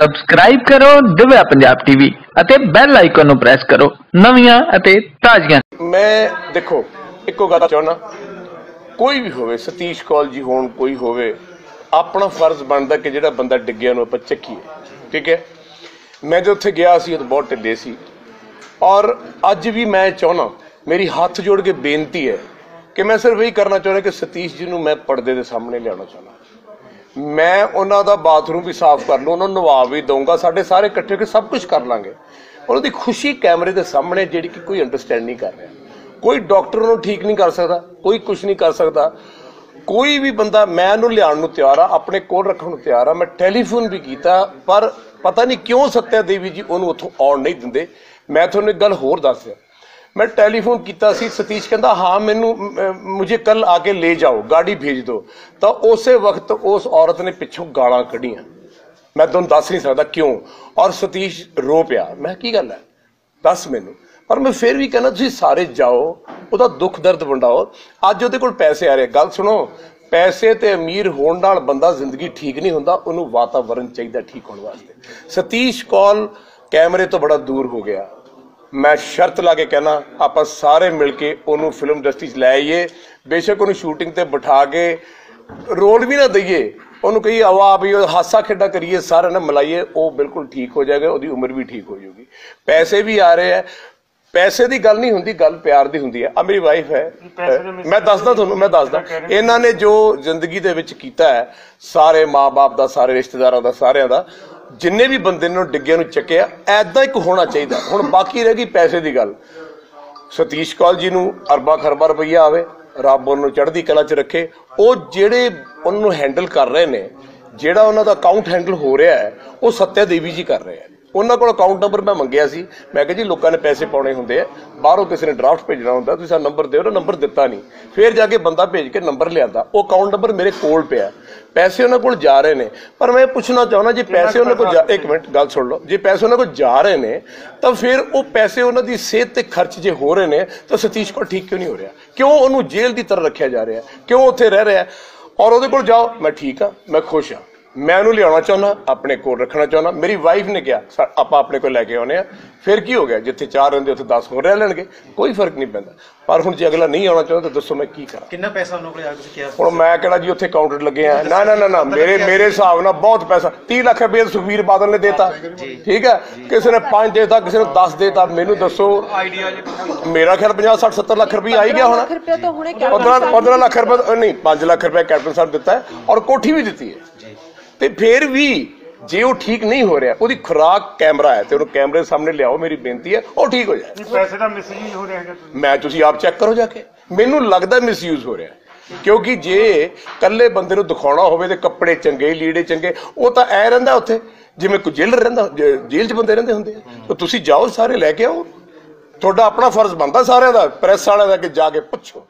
Subscribe ਕਰੋ, Divya Punjab TV ਅਤੇ bell icon ਨੂੰ ਪ੍ਰੈਸ ਕਰੋ। ਨਵੀਆਂ ਅਤੇ ਤਾਜ਼ੀਆਂ। ਮੈਂ ਦੇਖੋ, ਇੱਕੋ ਗੱਲ ਚਾਹਣਾ ਕੋਈ ਵੀ ਹੋਵੇ, ਸਤੀਸ਼ ਕੌਲ ਜੀ ਹੋਣ, ਕੋਈ ਹੋਵੇ, ਆਪਣਾ ਫਰਜ਼ ਬਣਦਾ ਕਿ ਜਿਹੜਾ ਬੰਦਾ ਡਿੱਗਿਆ ਨੂੰ ਆਪਾਂ ਚੱਕੀਏ। ਠੀਕ ਹੈ? ਮੈਂ ਜਦੋਂ ਉੱਥੇ ਗਿਆ ਸੀ, ਉਹ ਬਹੁਤ ਢਿੱਲੇ ਸੀ। ਔਰ ਅੱਜ ਵੀ ਮੈਂ ਚਾਹਣਾ ਮੇਰੀ ਹੱਥ ਜੋੜ ਕੇ ਬੇਨਤੀ ਹੈ ਕਿ ਮੈਂ ਸਿਰਫ ਇਹ ਕਰਨਾ ਚਾਹੁੰਦਾ ਕਿ ਸਤੀਸ਼ ਜੀ ਨੂੰ ਮੈਂ ਪਰਦੇ ਦੇ ਸਾਹਮਣੇ ਲਿਆਉਣਾ ਚਾਹੁੰਦਾ। ਮੈਂ ਉਹਨਾਂ ਦਾ ਬਾਥਰੂਮ ਵੀ ਸਾਫ਼ ਕਰ ਲੂ ਉਹਨਾਂ ਨੂੰ ਨਵਾਬ ਵੀ ਦਊਂਗਾ, ਸਾਡੇ ਸਾਰੇ ਇਕੱਠੇ ਹੋ ਕੇ ਸਭ ਕੁਝ ਕਰ ਲਾਂਗੇ। ਉਹਨਾਂ ਦੀ ਖੁਸ਼ੀ ਕੈਮਰੇ ਦੇ ਸਾਹਮਣੇ ਜਿਹੜੀ ਕਿ ਕੋਈ ਅੰਡਰਸਟੈਂਡ ਨਹੀਂ ਕਰ ਰਿਹਾ। ਕੋਈ ਡਾਕਟਰ ਨੂੰ ਠੀਕ ਨਹੀਂ ਕਰ ਸਕਦਾ, ਕੋਈ ਕੁਝ ਨਹੀਂ ਕਰ ਸਕਦਾ। ਕੋਈ ਵੀ ਬੰਦਾ, ਮੈਂ ਉਹਨੂੰ ਲਿਆਉਣ ਨੂੰ ਤਿਆਰ ਆ, ਆਪਣੇ ਕੋਲ ਰੱਖਣ ਨੂੰ ਤਿਆਰ ਆ, ਮੈਂ ਟੈਲੀਫੋਨ ਵੀ ਕੀਤਾ, ਪਰ ਪਤਾ ਨਹੀਂ ਕਿਉਂ ਸੱਤਿਆ ਦੇਵੀ ਜੀ ਉਹਨੂੰ ਉੱਥੋਂ ਆਉਣ ਨਹੀਂ ਦਿੰਦੇ। ਮੈਂ ਤੁਹਾਨੂੰ ਇੱਕ ਗੱਲ ਹੋਰ ਦੱਸ ਰਿਹਾ ਮੈਂ ਟੈਲੀਫੋਨ ਕੀਤਾ ਸੀ, ਸਤੀਸ਼ ਕਹਿੰਦਾ, ਹਾਂ, ਮੈਨੂੰ ਮੁਝੇ ਕੱਲ ਆ ਕੇ ਲੈ ਜਾਓ, ਗਾੜੀ ਭੇਜ ਦਿਓ। ਤਾਂ ਉਸੇ ਵਕਤ ਉਸ ਔਰਤ ਨੇ ਪਿੱਛੋਂ ਗਾਲਾਂ ਕੱਢੀਆਂ। ਮੈਂ ਤੁਹਾਨੂੰ ਦੱਸ ਨਹੀਂ ਸਕਦਾ ਕਿਉਂ। ਔਰ ਸਤੀਸ਼ ਰੋ ਪਿਆ। ਮੈਂ ਕੀ ਗੱਲ ਹੈ? ਦੱਸ ਮੈਨੂੰ। ਪਰ ਮੈਂ ਫਿਰ ਵੀ ਕਹਿੰਦਾ, ਤੁਸੀਂ ਸਾਰੇ ਜਾਓ, ਉਹਦਾ ਦੁੱਖ ਦਰਦ ਵੰਡਾਓ। ਅੱਜ ਉਹਦੇ ਕੋਲ ਪੈਸੇ ਆ ਰਹੇ ਗੱਲ ਸੁਣੋ, ਪੈਸੇ ਤੇ ਅਮੀਰ ਹੋਣ ਨਾਲ ਬੰਦਾ ਜ਼ਿੰਦਗੀ ਠੀਕ ਨਹੀਂ ਹੁੰਦਾ, ਉਹਨੂੰ ਵਾਤਾਵਰਣ ਚਾਹੀਦਾ ਠੀਕ ਹੋਣ ਵਾਸਤੇ। ਸਤੀਸ਼ ਕੌਲ ਕੈਮਰੇ ਤੋਂ ਬੜਾ ਦੂਰ ਹੋ ਗਿਆ। ਮੈਂ ਸ਼ਰਤ ਲਾ ਕੇ ਕਹਿਣਾ ਆਪਾਂ ਸਾਰੇ ਮਿਲ ਕੇ ਉਹਨੂੰ ਫਿਲਮ ਇੰਡਸਟਰੀ 'ਚ ਲੈ ਆਈਏ। ਬੇਸ਼ੱਕ ਉਹਨੂੰ ਸ਼ੂਟਿੰਗ ਤੇ ਬਿਠਾ ਕੇ ਰੋਲ ਵੀ ਨਾ ਦਈਏ। ਉਹਨੂੰ ਕਹੀ ਆਵਾ ਵੀ ਹਾਸਾ ਖੇਡਾ ਕਰੀਏ ਸਾਰਿਆਂ ਨਾਲ ਮਿਲਾਈਏ। ਉਹ ਬਿਲਕੁਲ ਠੀਕ ਹੋ ਜਾਏਗਾ ਉਹਦੀ ਉਮਰ ਵੀ ਠੀਕ ਹੋ ਜਾਊਗੀ। ਪੈਸੇ ਵੀ ਆ ਰਹੇ ਆ। ਪੈਸੇ ਦੀ ਗੱਲ ਨਹੀਂ ਹੁੰਦੀ ਗੱਲ ਪਿਆਰ ਦੀ ਹੁੰਦੀ ਹੈ ਆ ਮੇਰੀ ਵਾਈਫ ਹੈ। ਮੈਂ ਦੱਸਦਾ ਤੁਹਾਨੂੰ ਮੈਂ ਦੱਸਦਾ। ਇਹਨਾਂ ਨੇ ਜੋ ਜ਼ਿੰਦਗੀ ਦੇ ਵਿੱਚ ਕੀਤਾ ਹੈ ਸਾਰੇ ਮਾਪੇ ਦਾ ਸਾਰੇ ਰਿਸ਼ਤੇਦਾਰਾਂ ਦਾ ਸਾਰਿਆਂ ਦਾ ਜਿੰਨੇ ਵੀ ਬੰਦੇ ਨੂੰ ਡਿੱਗਿਆਂ ਨੂੰ ਚੱਕਿਆ ਐਦਾਂ ਇੱਕ ਹੋਣਾ ਚਾਹੀਦਾ। ਹੁਣ ਬਾਕੀ ਰਹਿ ਗਈ ਪੈਸੇ ਦੀ ਗੱਲ। ਸਤੀਸ਼ ਕੌਲ ਜੀ ਨੂੰ ਅਰਬਾਂ ਖਰਬਾਂ ਰੁਪਈਆ ਆਵੇ, ਰੱਬ ਉਹਨੂੰ ਚੜ੍ਹਦੀ ਕਲਾ 'ਚ ਰੱਖੇ। ਉਹ ਜਿਹੜੇ ਉਹਨੂੰ ਹੈਂਡਲ ਕਰ ਰਹੇ ਨੇ ਜਿਹੜਾ ਉਹਨਾਂ ਦਾ ਅਕਾਊਂਟ ਹੈਂਡਲ ਹੋ ਰਿਹਾ ਹੈ ਉਹ ਸੱਤਿਆ ਦੇਵੀ ਜੀ ਕਰ ਰਹੇ ਆ ਉਹਨਾਂ ਕੋਲ ਅਕਾਊਂਟ ਨੰਬਰ ਮੈਂ ਮੰਗਿਆ ਸੀ। ਮੈਂ ਕਿਹਾ ਜੀ ਲੋਕਾਂ ਨੇ ਪੈਸੇ ਪਾਉਣੇ ਹੁੰਦੇ ਆ। ਬਾਹਰੋਂ ਕਿਸੇ ਨੇ ਡਰਾਫਟ ਭੇਜਣਾ ਹੁੰਦਾ ਤੁਸੀਂ ਸਾਨੂੰ ਨੰਬਰ ਦਿਓ ਨਾ ਨੰਬਰ ਦਿੱਤਾ ਨਹੀਂ। ਫਿਰ ਜਾ ਕੇ ਬੰਦਾ ਭੇਜ ਕੇ ਨੰਬਰ ਲਿਆਂਦਾ। ਉਹ ਅਕਾਊਂਟ ਨੰਬਰ ਮੇਰੇ ਕੋਲ ਪਿਆ। ਪੈਸੇ ਉਹਨਾਂ ਕੋਲ ਜਾ ਰਹੇ ਨੇ। ਪਰ ਮੈਂ ਪੁੱਛਣਾ ਚਾਹੁੰਦਾ ਜੇ ਪੈਸੇ ਉਹਨਾਂ ਕੋਲ ਜਾ ਇੱਕ ਮਿੰਟ ਗੱਲ ਸੁਣ ਲਓ। ਜੇ ਪੈਸੇ ਉਹਨਾਂ ਕੋਲ ਜਾ ਰਹੇ ਨੇ ਤਾਂ ਫਿਰ ਉਹ ਪੈਸੇ ਉਹਨਾਂ ਦੀ ਸਿਹਤ ਤੇ ਖਰਚ ਜੇ ਹੋ ਰਹੇ ਨੇ ਤਾਂ ਸਤੀਸ਼ ਕੋਲ ਠੀਕ ਕਿਉਂ ਨਹੀਂ ਹੋ ਰਿਹਾ? ਕਿਉਂ ਉਹਨੂੰ ਜੇਲ੍ਹ ਦੀ ਤਰ੍ਹਾਂ ਰੱਖਿਆ ਜਾ ਰਿਹਾ? ਕਿਉਂ ਉੱਥੇ ਰਹਿ ਰਿਹਾ? ਔਰ ਉਹਦੇ ਕੋਲ ਜਾਓ ਮੈਂ ਠੀਕ ਆ ਮੈਂ ਖੁਸ਼ ਆ ਮੈਂ ਉਹਨੂੰ ਲਿਆਉਣਾ ਚਾਹੁੰਦਾ ਆਪਣੇ ਕੋਲ ਰੱਖਣਾ ਚਾਹੁੰਦਾ। ਮੇਰੀ ਵਾਈਫ ਨੇ ਕਿਹਾ ਆਪਾਂ ਆਪਣੇ ਕੋਲ ਲੈ ਕੇ ਆਉਨੇ ਆ। ਫਿਰ ਕੀ ਹੋ ਗਿਆ? ਜਿੱਥੇ ਚਾਰ ਰਹਿੰਦੇ ਉੱਥੇ 10 ਹੋਰ ਰਹਿ ਲੈਣਗੇ। ਕੋਈ ਫ਼ਰਕ ਨਹੀਂ ਪੈਂਦਾ। ਪਰ ਹੁਣ ਜੇ ਅਗਲਾ ਨਹੀਂ ਆਉਣਾ ਚਾਹੁੰਦਾ ਤਾਂ ਦੱਸੋ ਮੈਂ ਕੀ ਕਰਾਂ? ਕਿੰਨਾ ਪੈਸਾ ਉਹਨਾਂ ਕੋਲ ਆ ਤੁਸੀਂ ਕਿਹਾ ਹੁਣ ਮੈਂ ਕਿਹੜਾ ਜੀ ਉੱਥੇ ਕਾਊਂਟਰ ਲੱਗੇ ਆ? ਨਾ ਨਾ ਨਾ ਨਾ ਮੇਰੇ ਮੇਰੇ ਹਿਸਾਬ ਨਾਲ ਬਹੁਤ ਪੈਸਾ। 30 ਲੱਖ ਰੁਪਏ ਸੁਖਵੀਰ ਬਾਦਲ ਨੇ ਦੇਤਾ। ਠੀਕ ਹੈ? ਕਿਸੇ ਨੇ 5 ਦੇਤਾ ਕਿਸੇ ਨੇ 10 ਦੇਤਾ। ਮੈਨੂੰ ਦੱਸੋ। ਆਈਡੀਆ ਜੀ ਮੇਰਾ ਖਿਆਲ 50 60 70 ਲੱਖ ਰੁਪਏ ਆ ਹੀ ਗਿਆ ਹੋਣਾ। ਲੱਖ ਰੁਪਏ ਤਾਂ ਹੁਣੇ 15 15 ਲੱਖ ਰੁਪਏ ਨਹੀਂ 5 ਲੱਖ ਰੁਪਏ ਕੈਪਟਨ ਸਾਹਿਬ ਦਿੱਤਾ ਹੈ ਔਰ ਕੋਠੀ ਵੀ ਦਿੱਤੀ ਹੈ। ਤੇ ਫਿਰ ਵੀ ਜੇ ਉਹ ਠੀਕ ਨਹੀਂ ਹੋ ਰਿਹਾ ਉਹਦੀ ਖੁਰਾਕ ਕੈਮਰਾ ਹੈ ਤੇ ਉਹਨੂੰ ਕੈਮਰੇ ਸਾਹਮਣੇ ਲਿਆਓ ਮੇਰੀ ਬੇਨਤੀ ਹੈ ਉਹ ਠੀਕ ਹੋ ਜਾਏ। ਪੈਸੇ ਦਾ ਮਿਸਯੂਜ਼ ਹੋ ਰਿਹਾ ਹੈਗਾ ਮੈਂ ਤੁਸੀਂ ਆਪ ਚੈੱਕ ਕਰੋ ਜਾ ਕੇ। ਮੈਨੂੰ ਲੱਗਦਾ ਮਿਸਯੂਜ਼ ਹੋ ਰਿਹਾ ਕਿਉਂਕਿ ਜੇ ਕੱਲੇ ਬੰਦੇ ਨੂੰ ਦਿਖਾਉਣਾ ਹੋਵੇ ਤੇ ਕੱਪੜੇ ਚੰਗੇ ਲੀੜੇ ਚੰਗੇ ਉਹ ਤਾਂ ਐ ਰਹਿੰਦਾ ਉੱਥੇ ਜਿਵੇਂ ਕੋਈ ਜੇਲ੍ਹ ਰਹਿੰਦਾ ਜੇਲ੍ਹ 'ਚ ਬੰਦੇ ਰਹਿੰਦੇ ਹੁੰਦੇ ਆ। ਤੁਸੀਂ ਜਾਓ ਸਾਰੇ ਲੈ ਕੇ ਆਓ। ਤੁਹਾਡਾ ਆਪਣਾ ਫਰਜ਼ ਬਣਦਾ ਸਾਰਿਆਂ ਦਾ ਪ੍ਰੈਸ ਵਾਲਿਆਂ ਦਾ ਕਿ ਜਾ ਕੇ ਪੁੱਛੋ।